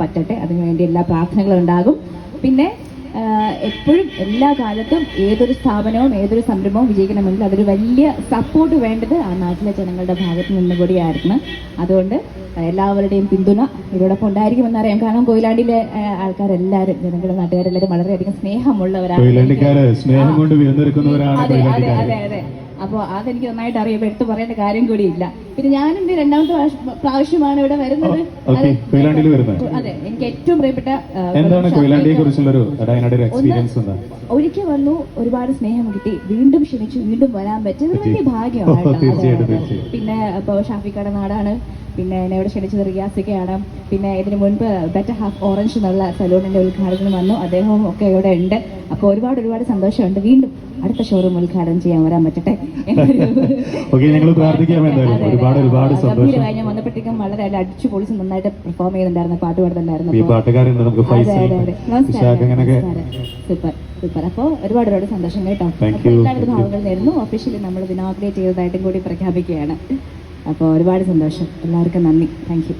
പറ്റട്ടെ. അതിനുവേണ്ടി എല്ലാ പ്രാർത്ഥനകളും ഉണ്ടാകും. പിന്നെ എപ്പോഴും എല്ലാ കാലത്തും ഏതൊരു സ്ഥാപനവും ഏതൊരു സംരംഭവും വിജയിക്കണമെങ്കിൽ അതൊരു വലിയ സപ്പോർട്ട് വേണ്ടത് ആ നാട്ടിലെ ജനങ്ങളുടെ ഭാഗത്ത് നിന്ന് കൂടിയായിരുന്നു. അതുകൊണ്ട് എല്ലാവരുടെയും പിന്തുണ ഇതോടൊപ്പം ഉണ്ടായിരിക്കുമെന്നറിയാം. കാരണം കൊയിലാണ്ടിയിലെ ആൾക്കാരെല്ലാവരും ജനങ്ങളുടെ നാട്ടുകാരെല്ലാവരും വളരെയധികം സ്നേഹമുള്ളവരാണ്. അതെ അതെ അതെ അതെ. അപ്പോൾ അതെനിക്ക് നന്നായിട്ട് അറിയാം. എടുത്തു പറയേണ്ട കാര്യം കൂടിയില്ല പിന്നെ ഞാനും ഇത് രണ്ടാമത്തെ പ്രാവശ്യ- പ്രാവശ്യമാണ് ഇവിടെ വരുന്നത്? ഓക്കെ. അതെ. വരുന്നത് അതെ. എനിക്ക് ഏറ്റവും പ്രിയപ്പെട്ട എന്താണ് ഷാ- കൊയിലാണ്ടിയെ കുറിച്ചുള്ളൊരു ഡയനയുടെ ഒരു എക്സ്പീരിയൻസ് ഒരിക്കൽ വന്നു ഒരുപാട് സ്നേഹം കിട്ടി. വീണ്ടും ക്ഷണിച്ചു വീണ്ടും വരാൻ പറ്റിയത് ഒരു വലിയ ഭാഗ്യമാണ്. പിന്നെ ഇപ്പോൾ ഷാഫിക്കട നാടാണ്. പിന്നെ എന്നെ ഇവിടെ ക്ഷണിച്ചത് റിയാസിക്കയാണ് പിന്നെ ഇതിനു മുൻപ് ബെറ്റർ ഹാഫ് ഓറഞ്ച് എന്നുള്ള സലൂണിന്റെ ഉദ്ഘാടനം വന്നു. അദ്ദേഹവും ഒക്കെ ഇവിടെ ഉണ്ട്. അപ്പോൾ ഒരുപാട് ഒരുപാട് സന്തോഷമുണ്ട്. വീണ്ടും അടുത്ത ഷോറൂം ഉദ്ഘാടനം ചെയ്യാൻ വരാൻ പറ്റട്ടെ? ഞങ്ങൾ പ്രാർത്ഥിക്കാം. ഒരുപാട് ഒരുപാട് സന്തോഷം കഴിഞ്ഞ ഞാൻ വന്നപ്പോഴത്തേക്കും വളരെ അടിച്ചു പൊളിച്ച് നന്നായിട്ട് പെർഫോം ചെയ്യുന്നുണ്ടായിരുന്നു പാട്ട് പാടുന്നുണ്ടായിരുന്നു ഈ നമുക്ക് ഫൈസൽ വിശാഖ അങ്ങനെയൊക്കെ സൂപ്പർ സൂപ്പർ. അപ്പോൾ ഒരുപാട് ഒരുപാട് സന്തോഷം കേട്ടോ. എല്ലാവരുടെ. ഭാവങ്ങൾ നേരുന്നു ഒഫീഷ്യലി നമ്മൾ ഇനാഗ്രേറ്റ് ചെയ്തതായിട്ടും കൂടി പ്രഖ്യാപിക്കുകയാണ്. അപ്പോൾ ഒരുപാട് സന്തോഷം. എല്ലാവർക്കും നന്ദി. Thank you